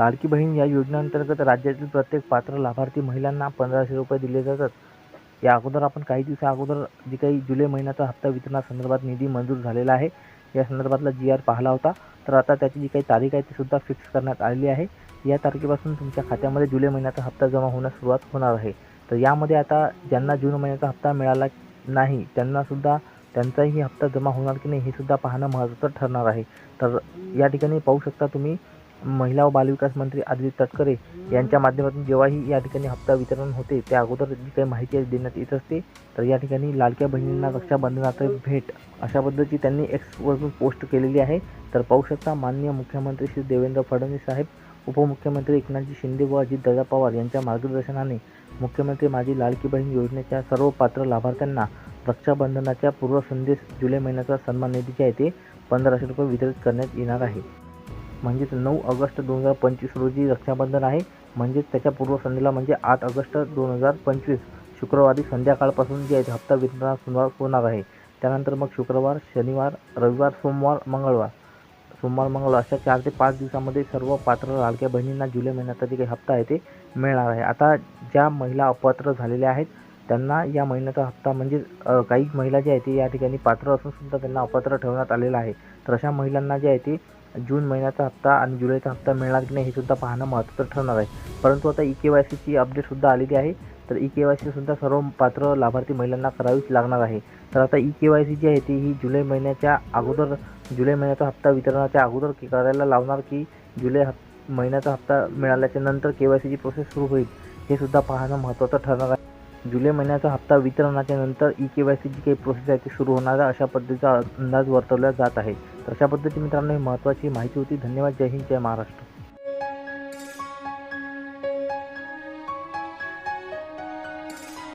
लाडकी बहीण या योजनेअंतर्गत राज्यातील प्रत्येक पात्र लाभार्थी महिलांना पंधराशे रुपये दिले जातात. या अगोदर आपण काही दिवसा अगोदर जी काही जुलै महिन्याचा हप्ता वितरणासंदर्भात निधी मंजूर झालेला आहे. या संदर्भातला जी आर पाहिला होता. तर आता त्याची जी काही तारीख आहे ती सुद्धा फिक्स करण्यात आलेली आहे. या तारखेपासून तुमच्या खात्यामध्ये जुलै महिन्याचा हप्ता जमा होण्यास सुरुवात होणार आहे. तर यामध्ये आता ज्यांना जून महिन्याचा हप्ता मिळाला नाही त्यांनासुद्धा त्यांचाही हप्ता जमा होणार की नाही हे सुद्धा पाहणं महत्त्वाचं ठरणार आहे. तर या ठिकाणी पाहू शकता तुम्ही महिला व बालविकास मंत्री आदित्य तटकरे यांच्या माध्यमातून जेव्हाही या ठिकाणी हप्ता वितरण होते त्या अगोदर जी काही माहिती देण्यात येत असते तर या ठिकाणी लाडक्या बहिणींना रक्षाबंधनाचं भेट अशा पद्धतीची त्यांनी एक्सवरून पोस्ट केलेली आहे. तर पाहू शकता माननीय मुख्यमंत्री श्री देवेंद्र फडणवीस साहेब उपमुख्यमंत्री एकनाथजी शिंदे व अजितदादा पवार यांच्या मार्गदर्शनाने मुख्यमंत्री माझी लाडकी बहीण योजनेच्या सर्व पात्र लाभार्थ्यांना रक्षाबंधनाच्या पूर्वसंध्येस जुलै महिन्याचा सन्मान निधी जे आहे ते पंधराशे रुपये वितरित करण्यात येणार आहे. म्हणजेच नऊ ऑगस्ट दोन हजार पंचवीस रोजी रक्षाबंधन आहे. म्हणजेच त्याच्या पूर्वसंध्येला म्हणजे आठ ऑगस्ट दोन हजार पंचवीस शुक्रवारी संध्याकाळपासून जे आहे ते हप्ता वितरणास सुरुवात होणार आहे. त्यानंतर मग शुक्रवार शनिवार रविवार सोमवार मंगळवार. सोमवार मंगळवार अशा चार ते पाच दिवसामध्ये सर्व पात्र लाडक्या बहिणींना जुलै महिन्याचा जे काही हप्ता आहे ते मिळणार आहे. आता ज्या महिला अपात्र झालेल्या आहेत त्यांना या महिन्याचा हप्ता म्हणजे काही महिला ज्या आहेत ते या ठिकाणी पात्र असून सुद्धा त्यांना अपात्र ठेवण्यात आलेलं आहे. तर अशा महिलांना जे आहे ते जून महिन्याचा हप्ता आणि जुलैचा हप्ता मिळणार की नाही हे सुद्धा पाहणं महत्त्वाचं ठरणार आहे. परंतु आता ई के वाय सीची अपडेटसुद्धा आलेली आहे. तर ई के वाय सीसुद्धा सर्व पात्र लाभार्थी महिलांना करावीच लागणार आहे. तर आता ई के वाय सी जी आहे ती ही जुलै महिन्याच्या अगोदर जुलै महिन्याचा हप्ता वितरणाच्या अगोदर करायला लावणार की जुलै हप महिन्याचा हप्ता मिळाल्याच्या नंतर के वाय सीची प्रोसेस सुरू होईल हे सुद्धा पाहणं महत्त्वाचं ठरणार आहे. जुलै महिन्याचा हप्ता वितरणाच्या नंतर ई के वाय सीची काही प्रोसेस आहे ती सुरू होणार आहे अशा पद्धतीचा अंदाज वर्तवला जात आहे. अशा पद्धती मित्रांनो ही महत्त्वाची माहिती होती. धन्यवाद. जय हिंद. जय महाराष्ट्र.